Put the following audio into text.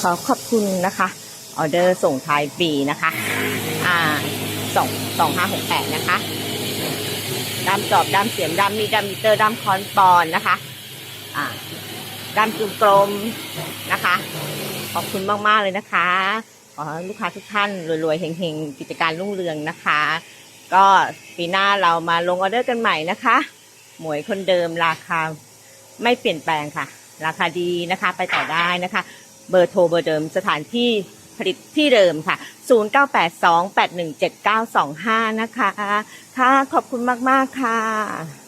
ขอขอบคุณนะคะออเดอร์ส่งท้ายปีนะคะ อ่าสองสองห้าหกแปดนะคะด้มจอบด้มเสียมด้มีดำมิเตอร์ด้มคอนปอนนะคะ อ่าด้มจุกกลมนะคะ อบคุณมาก ๆ เลยนะคะขอให้ลูกค้าทุกท่านรวยๆเฮงๆ กิจการรุ่งเรืองนะคะ ก็ปีหน้าเรามาลงออเดอร์กันใหม่นะคะ หมวยคนเดิมราคาไม่เปลี่ยนแปลงค่ะ ราคาดีนะคะไปต่อได้นะคะ เบอร์โทรเบอร์เดิมสถานที่ผลิตที่เดิมค่ะ 0982817925 นะคะ ค่ะ ขอบคุณมาก ๆ ค่ะ